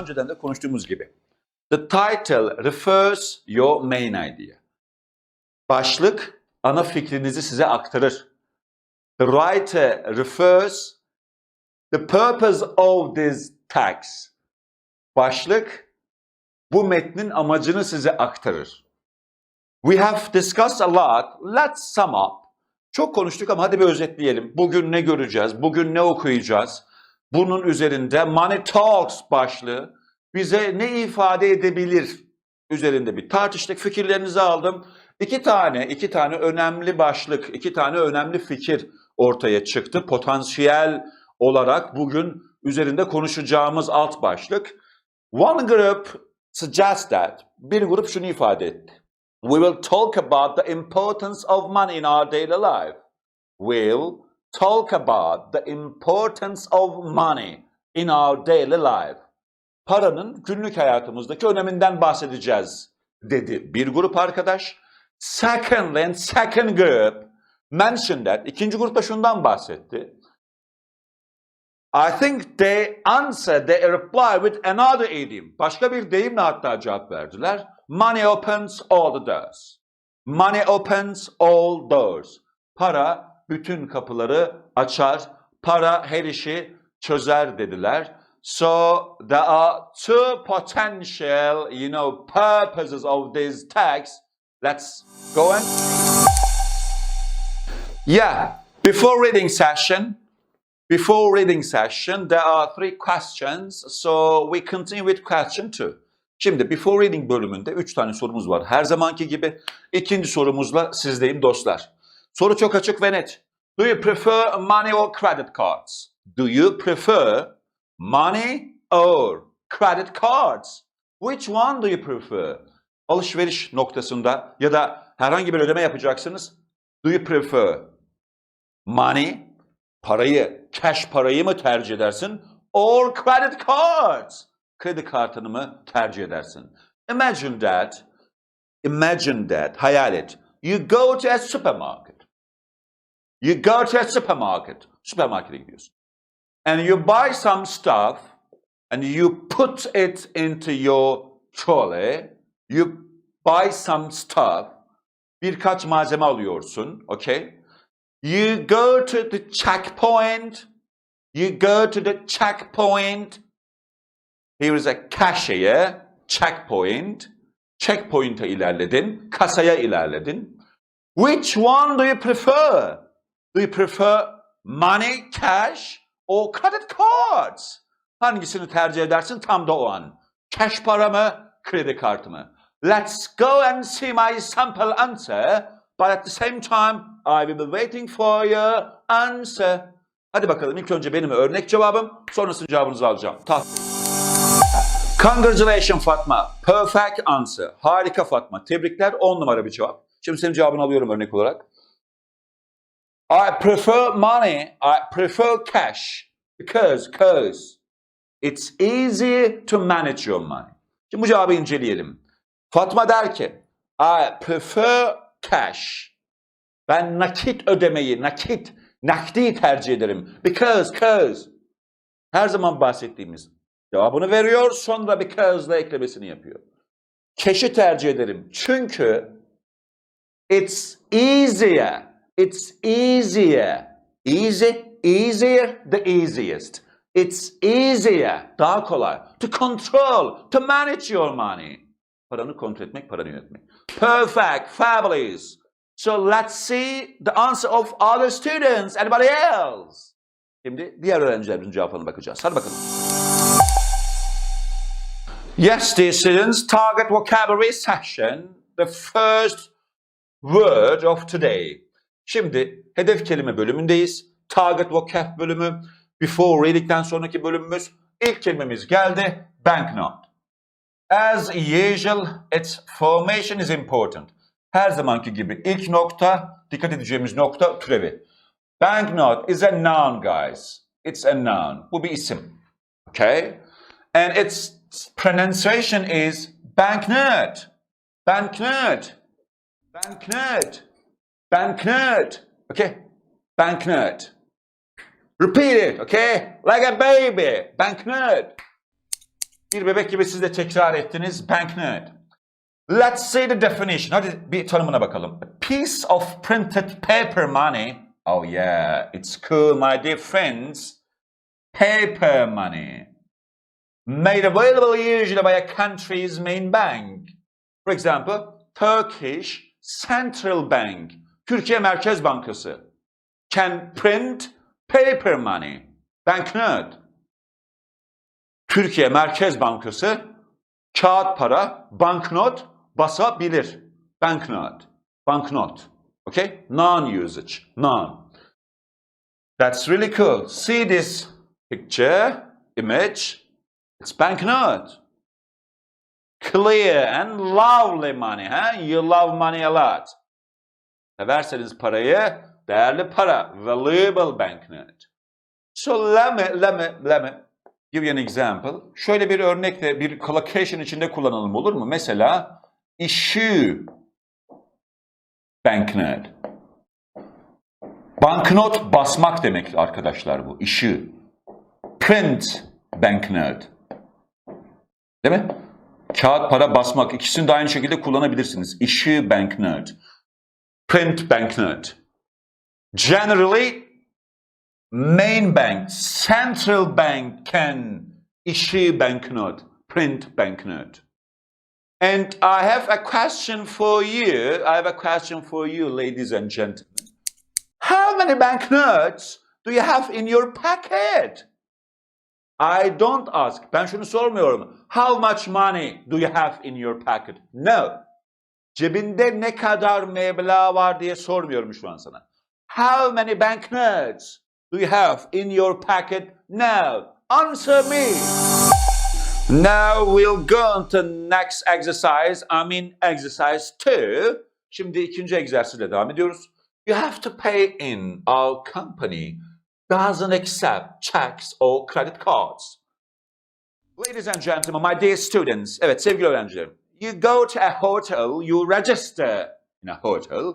önceden de konuştuğumuz gibi. The title refers your main idea. Başlık ana fikrinizi size aktarır. The writer refers the purpose of this text. Başlık bu metnin amacını size aktarır. We have discussed a lot. Let's sum up. Çok konuştuk ama hadi bir özetleyelim. Bugün ne göreceğiz? Bugün ne okuyacağız? Bunun üzerinde Money Talks başlığı bize ne ifade edebilir üzerinde bir tartıştık. Fikirlerinizi aldım. İki tane, iki tane önemli başlık, iki tane önemli fikir ortaya çıktı. Potansiyel olarak bugün üzerinde konuşacağımız alt başlık. One group suggests that, bir grup şunu ifade etti. We will talk about the importance of money in our daily life. We'll talk about the importance of money in our daily life. Paranın günlük hayatımızdaki öneminden bahsedeceğiz dedi bir grup arkadaş. Secondly, and second group mentioned that. İkinci grupta şundan bahsetti. I think they answered, they replied with another idiom. Başka bir deyimle hatta cevap verdiler. Money opens all the doors. Money opens all doors. Para bütün kapıları açar. Para her işi çözer dediler. So there are two potential, you know, purposes of this text. Let's go on. Yeah, before reading session, before reading session, there are three questions. So we continue with question two. Şimdi before reading bölümünde üç tane sorumuz var. Her zamanki gibi ikinci sorumuzla sizdeyim dostlar. Soru çok açık ve net. Do you prefer money or credit cards? Do you prefer money or credit cards? Which one do you prefer? Alışveriş noktasında ya da herhangi bir ödeme yapacaksınız. Do you prefer money, parayı, cash parayı mı tercih edersin? Or credit cards, kredi kartını mı tercih edersin? Imagine that, imagine that, hayal et. You go to a supermarket. You go to a supermarket, süpermarkete gidiyorsun. And you buy some stuff and you put it into your trolley. You buy some stuff. Birkaç malzeme alıyorsun, okay? You go to the checkpoint. You go to the checkpoint. Here is a cashier, checkpoint. Checkpoint'e ilerledin, kasaya ilerledin. Which one do you prefer? Do you prefer money, cash or credit cards? Hangisini tercih edersin tam da o an? Cash para mı, kredi kartı mı? Let's go and see my sample answer. But at the same time, I will be waiting for your answer. Hadi bakalım ilk önce benim örnek cevabım, sonrasında cevabınızı alacağım. Ta Congratulations Fatma. Perfect answer. Harika Fatma. Tebrikler. 10 numara bir cevap. Şimdi senin cevabını alıyorum örnek olarak. I prefer money. I prefer cash. Because, because it's easier to manage your money. Şimdi bu cevabı inceleyelim. Fatma der ki, I prefer cash. Ben nakit ödemeyi, nakit, nakdi tercih ederim. Because, because. Her zaman bahsettiğimiz cevabını veriyor, sonra because'la eklemesini yapıyor. Cash'i tercih ederim. Çünkü it's easier. It's easier. Easy, easier, the easiest. It's easier, daha kolay. To control, to manage your money. Paranı kontrol etmek, paranı yönetmek. Perfect, fabulous. So let's see the answer of other students. Anybody else? Şimdi diğer öğrencilerimizin cevaplarına bakacağız. Hadi bakalım. Yes, dear students, target vocabulary session. The first word of today. Şimdi hedef kelime bölümündeyiz. Target vocab bölümü. Before reading'den sonraki bölümümüz. İlk kelimemiz geldi. Banknote. As usual, its formation is important. Her zamanki gibi ilk nokta, dikkat edeceğimiz nokta türevi. Banknote is a noun, guys. It's a noun. Bu bir isim. Okay? And its pronunciation is banknote. Banknote. Banknote. Banknote. Okay? Banknote. Repeat it, okay? Like a baby. Banknote. Bir bebek gibi siz de tekrar ettiniz. Banknote. Let's see the definition. Hadi bir tanımına bakalım. A piece of printed paper money. Oh yeah, it's cool my dear friends. Paper money. Made available usually by a country's main bank. For example, Turkish Central Bank. Türkiye Merkez Bankası. Can print paper money. Banknote. Türkiye Merkez Bankası kağıt para, banknot basabilir. Banknot. Banknot. Okay? Non-usage. Non. That's really cool. See this picture, image. It's banknote. Clear and lovely money. Huh? You love money a lot. Severseniz parayı, değerli para. Valuable banknote. So let me, let me, let me give you an example. Şöyle bir örnekle bir collocation içinde kullanalım olur mu? Mesela issue banknote. Banknot basmak demek arkadaşlar bu. Issue. Print banknote. Değil mi? Kağıt para basmak. İkisini de aynı şekilde kullanabilirsiniz. Issue banknote. Print banknote. Generally, main bank, central bank can issue banknote, print banknote. And I have a question for you. I have a question for you, ladies and gentlemen. How many banknotes do you have in your pocket? I don't ask. Ben sormuyorum. How much money do you have in your pocket? No. Cebinde ne kadar meblağ var diye sormuyorum şu an sana. How many banknotes do you have in your pocket? No. Answer me. Now we'll go to next exercise. I mean exercise two. Şimdi ikinci egzersizle devam ediyoruz. You have to pay in. Our company doesn't accept checks or credit cards. Ladies and gentlemen, my dear students. Evet sevgili öğrencilerim. You go to a hotel, you register in a hotel.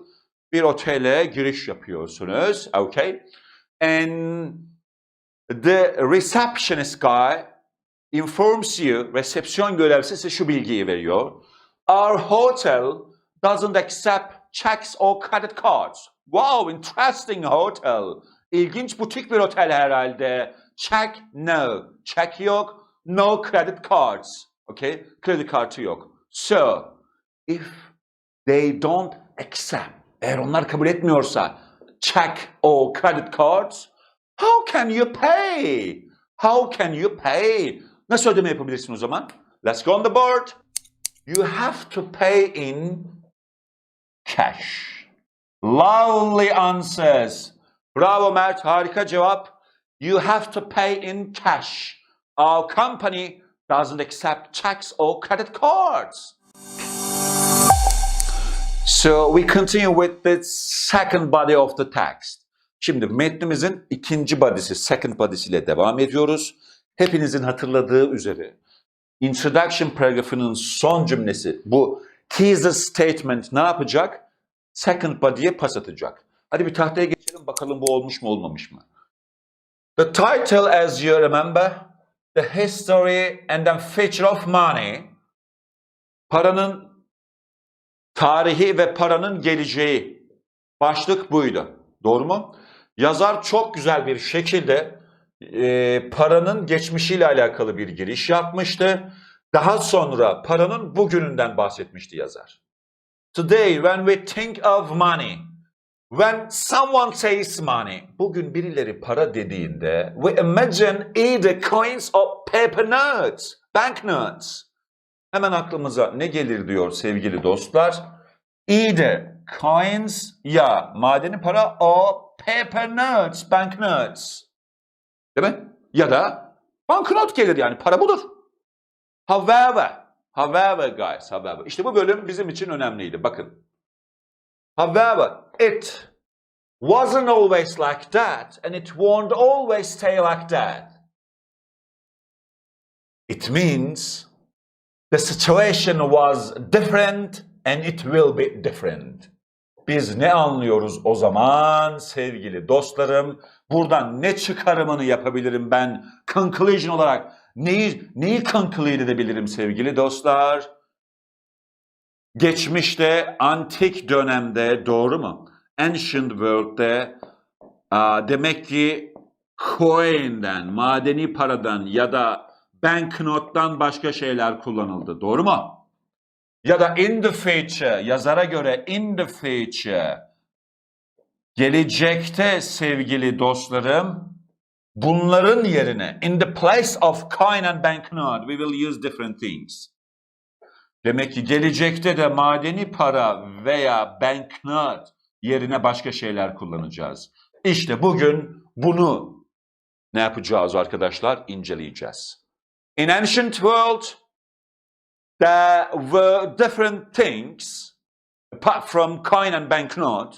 Bir otele giriş yapıyorsunuz. Okay. And the receptionist guy informs you, resepsiyon görevlisi size şu bilgiyi veriyor. Our hotel doesn't accept checks or credit cards. Wow, interesting hotel. İlginç butik bir otel herhalde. Check, no. Check yok. No credit cards. Okay? Kredi kartı yok. So, if they don't accept, eğer onlar kabul etmiyorsa check or credit cards, how can you pay? How can you pay? Nasıl ödeme yapabilirsin o zaman? Let's go on the board. You have to pay in cash. Lovely answers. Bravo Mert, harika cevap. You have to pay in cash. Our company doesn't accept checks or credit cards. So we continue with the second body of the text. Şimdi metnimizin ikinci body'si, second body'siyle devam ediyoruz. Hepinizin hatırladığı üzere introduction paragrafının son cümlesi bu teaser statement ne yapacak? Second body'ye pas atacak. Hadi bir tahtaya geçelim bakalım bu olmuş mu olmamış mı? The title as you remember, the history and then future of money. Paranın tarihi ve paranın geleceği. Başlık buydu. Doğru mu? Yazar çok güzel bir şekilde e, paranın geçmişiyle alakalı bir giriş yapmıştı. Daha sonra paranın bugününden bahsetmişti yazar. Today when we think of money, when someone says money, bugün birileri para dediğinde we imagine either coins or paper notes, banknotes. Hemen aklımıza ne gelir diyor sevgili dostlar? Either coins ya madeni para o paper notes, banknotes. Değil mi? Ya da banknot gelir yani para budur. However, however guys, however. İşte bu bölüm bizim için önemliydi. Bakın. However, it wasn't always like that and it won't always stay like that. It means the situation was different and it will be different. Biz ne anlıyoruz o zaman sevgili dostlarım? Buradan ne çıkarımını yapabilirim ben conclusion olarak? neyi, neyi conclude edebilirim sevgili dostlar? Geçmişte, antik dönemde doğru mu? Ancient world'de aa, demek ki coin'den, madeni paradan ya da banknottan başka şeyler kullanıldı. Doğru mu? Ya da in the future, yazara göre in the future, gelecekte sevgili dostlarım, bunların yerine in the place of coin and banknote we will use different things. Demek ki gelecekte de madeni para veya banknot yerine başka şeyler kullanacağız. İşte bugün bunu ne yapacağız arkadaşlar? İnceleyeceğiz. In ancient world, there were different things apart from coin and banknote.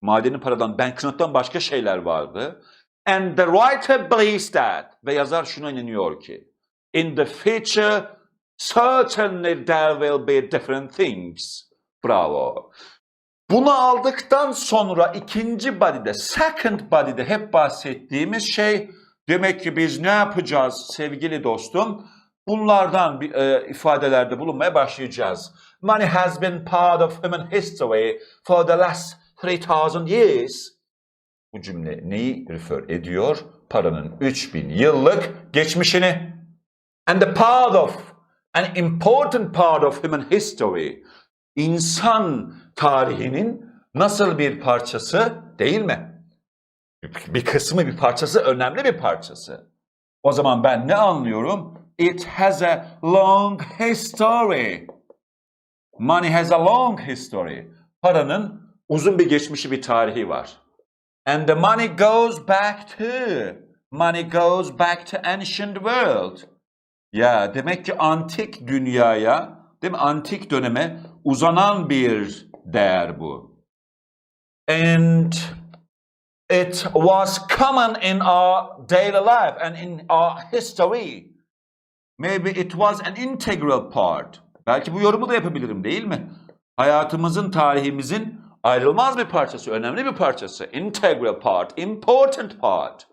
Madeni paradan, banknottan başka şeyler vardı. And the writer believes that ve yazar şuna inanıyor ki in the future certainly there will be different things. Bravo. Bunu aldıktan sonra ikinci body'de, second body'de hep bahsettiğimiz şey demek ki biz ne yapacağız sevgili dostum? Bunlardan bir, e, ifadelerde bulunmaya başlayacağız. Money has been part of human history for the last 3000 years. Bu cümle neyi refer ediyor? Paranın 3000 yıllık geçmişini. And the part of, an important part of human history, insan tarihinin nasıl bir parçası değil mi? Bir kısmı bir parçası, önemli bir parçası. O zaman ben ne anlıyorum? It has a long history. Money has a long history. Paranın uzun bir geçmişi, bir tarihi var. And the money goes back to, money goes back to ancient world. Ya demek ki antik dünyaya, değil mi? Antik döneme uzanan bir değer bu. And it was common in our daily life and in our history. Maybe it was an integral part. Belki bu yorumu da yapabilirim değil mi? Hayatımızın, tarihimizin ayrılmaz bir parçası, önemli bir parçası. Integral part, important part.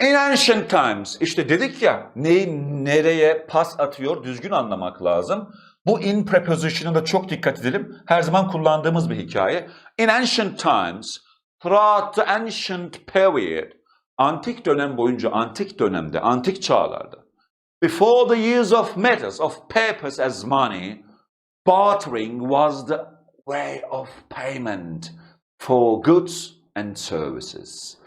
In ancient times, işte dedik ya neyi nereye pas atıyor düzgün anlamak lazım. Bu in preposition'a da çok dikkat edelim. Her zaman kullandığımız bir hikaye. In ancient times, throughout the ancient period, antik dönem boyunca, antik dönemde, antik çağlarda, before the use of metals, of papers as money, bartering was the way of payment for goods and services.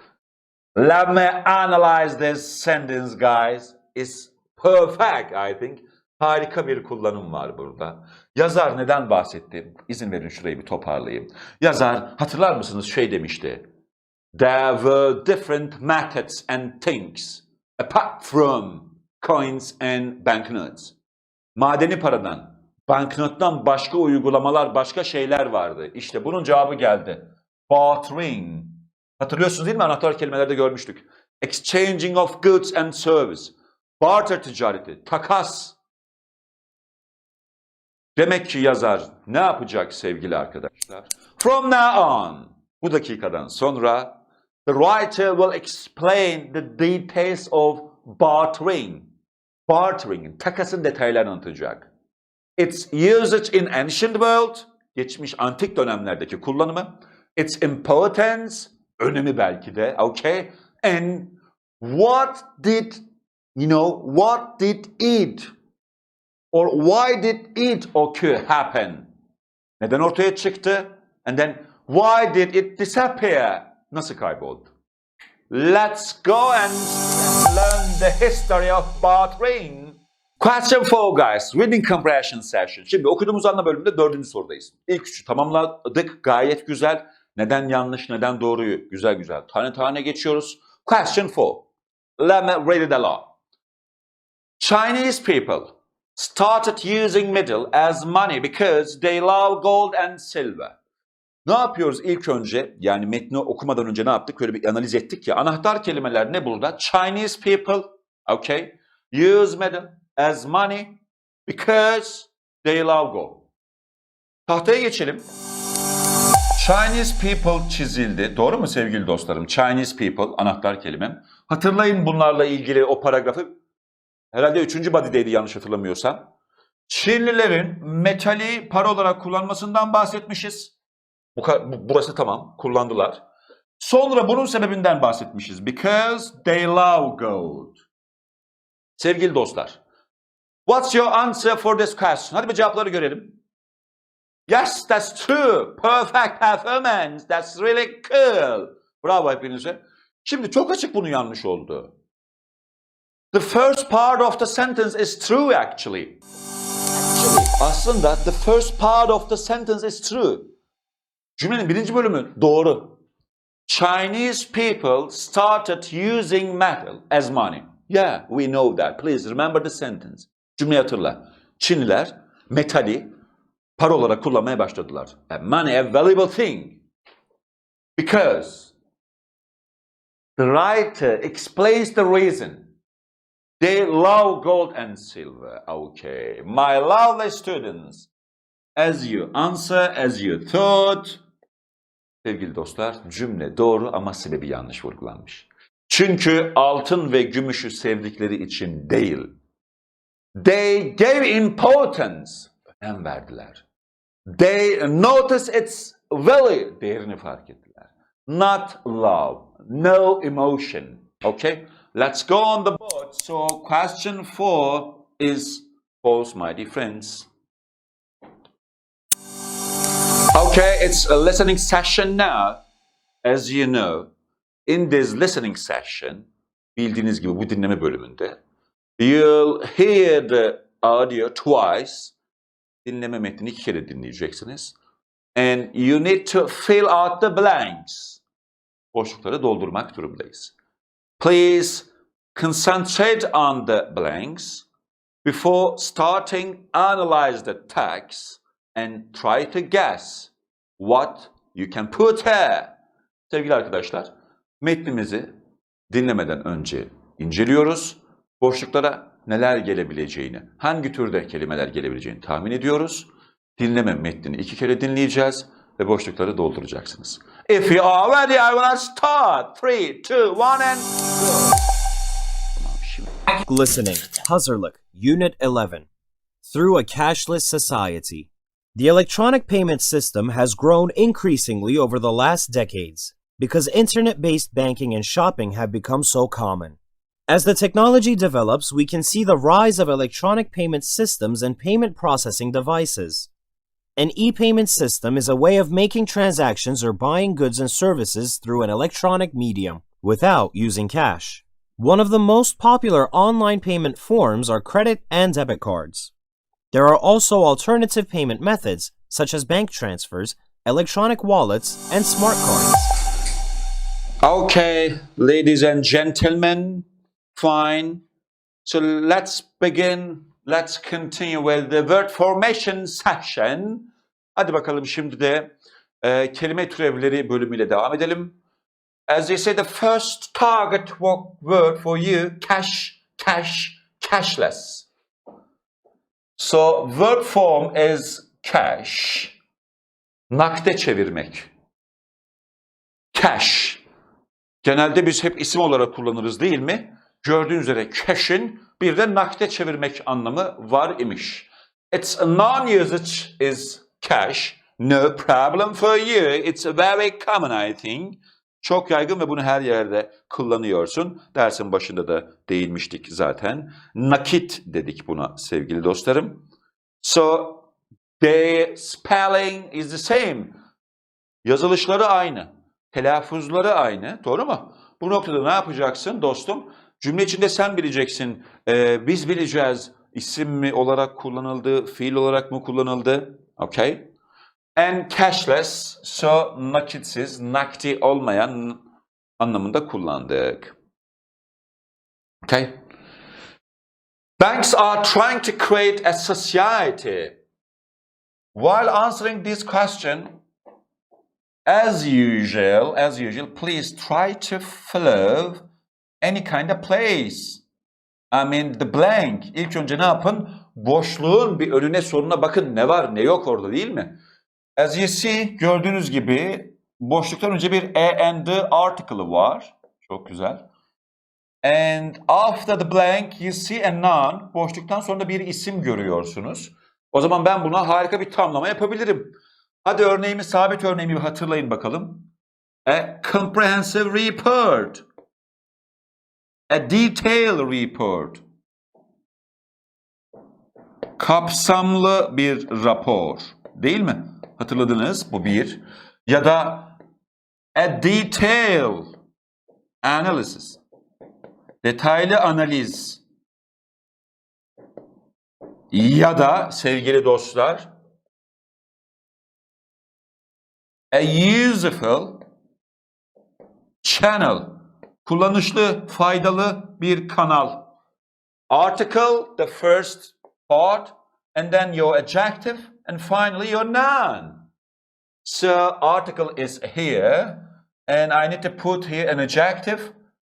Let me analyze this sentence, guys. It's perfect, I think. Harika bir kullanım var burada. Yazar neden bahsetti? İzin verin şurayı bir toparlayayım. Yazar hatırlar mısınız şey demişti. There were different methods and things apart from coins and banknotes. Madeni paradan, banknottan başka uygulamalar, başka şeyler vardı. İşte bunun cevabı geldi. Bartering. Hatırlıyorsunuz değil mi? Anahtar kelimelerde görmüştük. Exchanging of goods and service. Barter ticareti, takas. Demek ki yazar ne yapacak sevgili arkadaşlar? From now on, bu dakikadan sonra the writer will explain the details of bartering. Bartering, takasın detaylarını anlatacak. Its usage in ancient world, geçmiş antik dönemlerdeki kullanımı. Its importance, önemi belki de, okay? And what did, you know, what did it or why did it occur, happen? Neden ortaya çıktı? And then why did it disappear? Nasıl kayboldu? Let's go and learn the history of bartering. Question 4 guys, reading comprehension session. Şimdi okuduğumuz anla bölümünde dördüncü sorudayız. İlk üçü tamamladık, gayet güzel. Neden yanlış, neden doğruyu güzel güzel tane tane geçiyoruz. Question 4. Let me read it aloud. Chinese people started using metal as money because they love gold and silver. Ne yapıyoruz ilk önce? Yani metni okumadan önce ne yaptık? Böyle bir analiz ettik ya. Anahtar kelimeler ne burada? Chinese people, okay, use metal as money because they love gold. Tahtaya geçelim. Chinese people çizildi. Doğru mu sevgili dostlarım? Chinese people anahtar kelimem. Hatırlayın bunlarla ilgili o paragrafı. Herhalde üçüncü body'deydi yanlış hatırlamıyorsam. Çinlilerin metali para olarak kullanmasından bahsetmişiz. Bu, bu- burası tamam. Kullandılar. Sonra bunun sebebinden bahsetmişiz. Because they love gold. Sevgili dostlar. What's your answer for this question? Hadi bir cevapları görelim. Yes, that's true. Perfect performance. That's really cool. Bravo hepinize. Şimdi çok açık bunun yanlış oldu. The first part of the sentence is true actually. Aslında the first part of the sentence is true. Cümlenin birinci bölümü doğru. Chinese people started using metal as money. Yeah, we know that. Please remember the sentence. Cümleyi hatırla. Çinliler metali para olarak kullanmaya başladılar. A money, a valuable thing. Because the writer explains the reason. They love gold and silver. Okay. My lovely students, as you answer, as you thought, Sevgili dostlar, cümle doğru ama sebebi yanlış vurgulanmış. Çünkü altın ve gümüşü sevdikleri için değil. They gave importance. Önem verdiler. They notice its value. Değerini fark ettiler. Not love. No emotion. Okay? Let's go on the board. So question four is false, my dear friends. Okay, it's a listening session now. As you know, in this listening session, bildiğiniz gibi bu dinleme bölümünde, you'll hear the audio twice. Dinleme metnini iki kere dinleyeceksiniz. And you need to fill out the blanks. Boşlukları doldurmak durumdayız. Please concentrate on the blanks before starting analyze the text and try to guess what you can put here. Sevgili arkadaşlar, metnimizi dinlemeden önce inceliyoruz. Boşluklara neler gelebileceğini, hangi türde kelimeler gelebileceğini tahmin ediyoruz. Dinleme metnini iki kere dinleyeceğiz ve boşlukları dolduracaksınız. If you are ready, I wanna start. Three, two, one, and go. Listening. Hazırlık. Unit 11. Through a cashless society. The electronic payment system has grown increasingly over the last decades because internet based banking and shopping have become so common. As the technology develops, we can see the rise of electronic payment systems and payment processing devices. An e payment system is a way of making transactions or buying goods and services through an electronic medium without using cash. One of the most popular online payment forms are credit and debit cards. There are also alternative payment methods, such as bank transfers, electronic wallets, and smart cards. Okay, ladies and gentlemen, fine. So let's begin. Let's continue with the word formation session. Hadi bakalım şimdi de e, kelime türevleri bölümüyle devam edelim. As they say, the first target wo- word for you, cash, cash, cashless. So verb form is cash. Nakde çevirmek. Cash. Genelde biz hep isim olarak kullanırız değil mi? Gördüğünüz üzere cash'in bir de nakde çevirmek anlamı var imiş. Its non-usage is cash. No problem for you. It's very common I think. Çok yaygın ve bunu her yerde kullanıyorsun. Dersin başında da değinmiştik zaten. Nakit dedik buna sevgili dostlarım. So the spelling is the same. Yazılışları aynı. Telaffuzları aynı. Doğru mu? Bu noktada ne yapacaksın dostum? Cümle içinde sen bileceksin. Ee, biz bileceğiz. İsim mi olarak kullanıldı, fiil olarak mı kullanıldı? Okay. And cashless, so nakitsiz, nakdi olmayan anlamında kullandık. Okay. Banks are trying to create a society. While answering this question, as usual, as usual, please try to follow any kind of place. I mean the blank. İlk önce ne yapın? Boşluğun bir önüne sonuna bakın ne var ne yok orada değil mi? As you see, gördüğünüz gibi boşluktan önce bir a and the article'ı var. Çok güzel. And after the blank you see a noun. Boşluktan sonra bir isim görüyorsunuz. O zaman ben buna harika bir tamlama yapabilirim. Hadi örneğimi, sabit örneğimi hatırlayın bakalım. A comprehensive report. A detailed report. Kapsamlı bir rapor. Değil mi? Hatırladınız bu bir. Ya da a detailed analysis. Detaylı analiz. Ya da sevgili dostlar a useful channel. Kullanışlı, faydalı bir kanal. Article, the first part, and then your adjective, and finally your noun. So article is here, and I need to put here an adjective,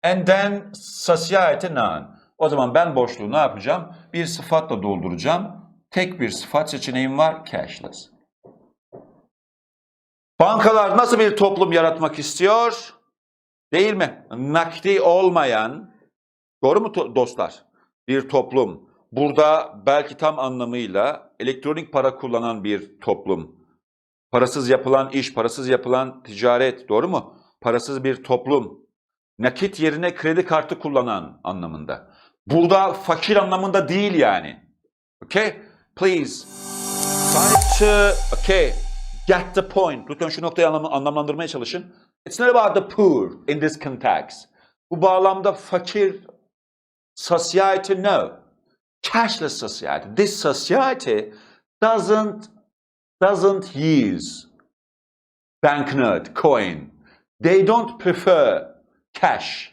and then society noun. O zaman ben boşluğu ne yapacağım? Bir sıfatla dolduracağım. Tek bir sıfat seçeneğim var, cashless. Bankalar nasıl bir toplum yaratmak istiyor? Değil mi? Nakdi olmayan, doğru mu dostlar? Bir toplum. Burada belki tam anlamıyla elektronik para kullanan bir toplum. Parasız yapılan iş, parasız yapılan ticaret, doğru mu? Parasız bir toplum. Nakit yerine kredi kartı kullanan anlamında. Burada fakir anlamında değil yani. Okay? Please. Try to, okay, get the point. Lütfen şu noktayı anlam- anlamlandırmaya çalışın. It's not about the poor in this context. Bu bağlamda fakir society no. Cashless society. This society doesn't doesn't use banknote, coin. They don't prefer cash.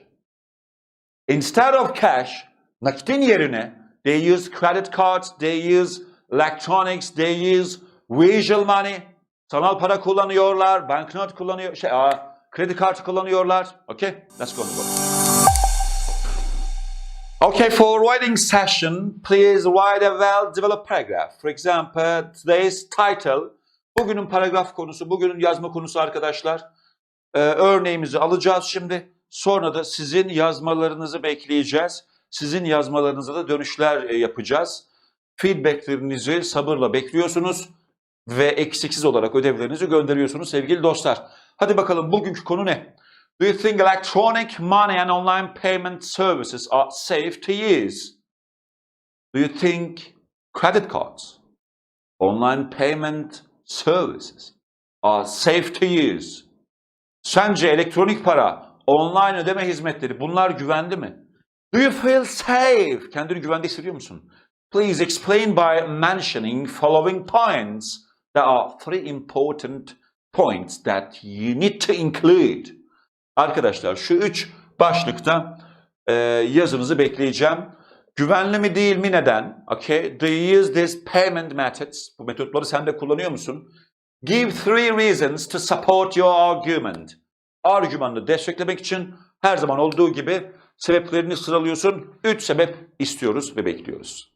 Instead of cash, nakitin yerine they use credit cards, they use electronics, they use visual money. Sanal para kullanıyorlar, banknot kullanıyor, şey, aa, kredi kartı kullanıyorlar. Okay, let's go. Okay, for writing session, please write a well-developed paragraph. For example, today's title, bugünün paragraf konusu, bugünün yazma konusu arkadaşlar. Ee, örneğimizi alacağız şimdi. Sonra da sizin yazmalarınızı bekleyeceğiz. Sizin yazmalarınıza da dönüşler e, yapacağız. Feedbacklerinizi sabırla bekliyorsunuz ve eksiksiz olarak ödevlerinizi gönderiyorsunuz sevgili dostlar. Hadi bakalım bugünkü konu ne? Do you think electronic money and online payment services are safe to use? Do you think credit cards, online payment services are safe to use? Sence elektronik para, online ödeme hizmetleri bunlar güvenli mi? Do you feel safe? Kendini güvende hissediyor musun? Please explain by mentioning following points. There are three important points that you need to include. Arkadaşlar şu üç başlıkta e, yazınızı bekleyeceğim. Güvenli mi değil mi neden? Okay. Do you use these payment methods? Bu metotları sen de kullanıyor musun? Give three reasons to support your argument. Argümanını desteklemek için her zaman olduğu gibi sebeplerini sıralıyorsun. Üç sebep istiyoruz ve bekliyoruz.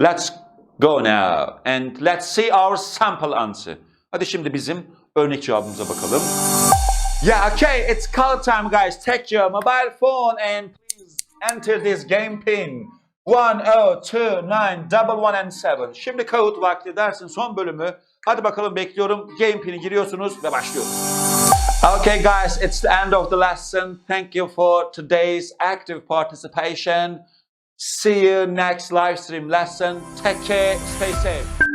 Let's go now and let's see our sample answer. Hadi şimdi bizim örnek cevabımıza bakalım. Yeah, okay, it's call time, guys. Take your mobile phone and please enter this game pin. 1, 0, 2, 9, double one and 7. Şimdi Kahoot vakti dersin son bölümü. Hadi bakalım bekliyorum. Game pin'i giriyorsunuz ve başlıyoruz. Okay, guys, it's the end of the lesson. Thank you for today's active participation. See you next live stream lesson. Take care, stay safe.